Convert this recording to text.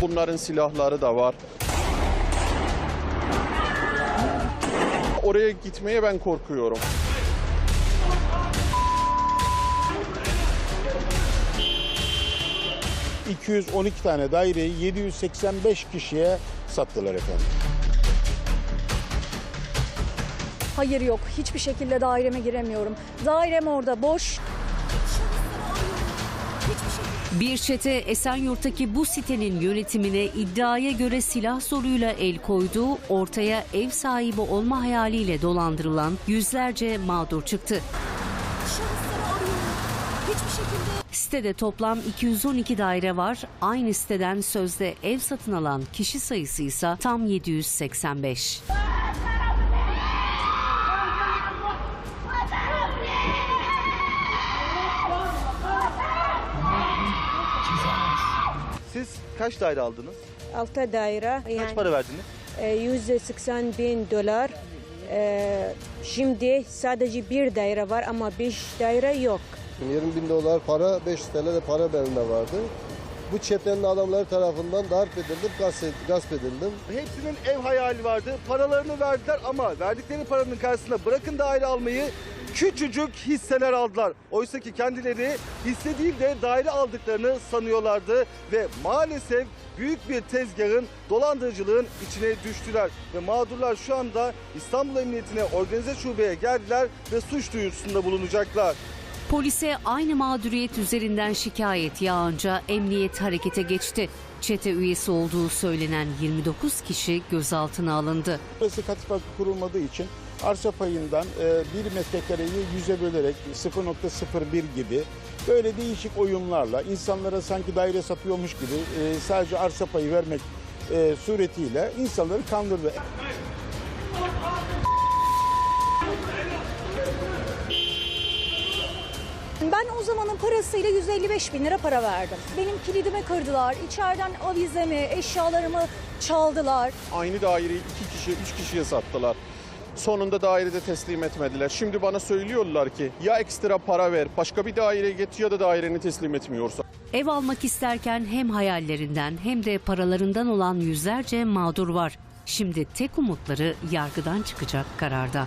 Bunların silahları da var. Oraya gitmeye ben korkuyorum. ...212 tane daireyi 785 kişiye sattılar efendim. Hayır yok. Hiçbir şekilde daireme giremiyorum. Dairem orada boş. Bir çete Esenyurt'taki bu sitenin yönetimine iddiaya göre silah zoruyla el koyduğu ortaya ev sahibi olma hayaliyle dolandırılan yüzlerce mağdur çıktı. Sitede toplam 212 daire var. Aynı siteden sözde ev satın alan kişi sayısı ise tam 785. Siz kaç daire aldınız? Altı daire Kaç yani para verdiniz? e, 180 bin dolar. E, şimdi sadece bir daire var ama beş daire yok. 20 bin dolar para, 500 TL de para benimle vardı. Bu çetenin adamları tarafından darp edildim, gasp, gasp edildim. Hepsinin ev hayali vardı. Paralarını verdiler ama verdikleri paranın karşısında bırakın daire almayı küçücük hisseler aldılar. Oysa ki kendileri hisse değil de daire aldıklarını sanıyorlardı ve maalesef büyük bir tezgahın dolandırıcılığın içine düştüler. Ve mağdurlar şu anda İstanbul Emniyetine organize şubeye geldiler ve suç duyurusunda bulunacaklar. Polise aynı mağduriyet üzerinden şikayet yağınca emniyet harekete geçti. Çete üyesi olduğu söylenen 29 kişi gözaltına alındı. Burası katı farkı kurulmadığı için arsa payından e, bir metrekareyi yüze bölerek 0.01 gibi böyle değişik oyunlarla insanlara sanki daire satıyormuş gibi e, sadece arsa payı vermek e, suretiyle insanları kandırdı. Ben o zamanın parasıyla 155 bin lira para verdim. Benim kilidimi kırdılar. İçeriden avizemi, eşyalarımı çaldılar. Aynı daireyi iki kişiye, üç kişiye sattılar. Sonunda dairede teslim etmediler. Şimdi bana söylüyorlar ki ya ekstra para ver, başka bir daireye get ya da daireni teslim etmiyorsa. Ev almak isterken hem hayallerinden hem de paralarından olan yüzlerce mağdur var. Şimdi tek umutları yargıdan çıkacak kararda.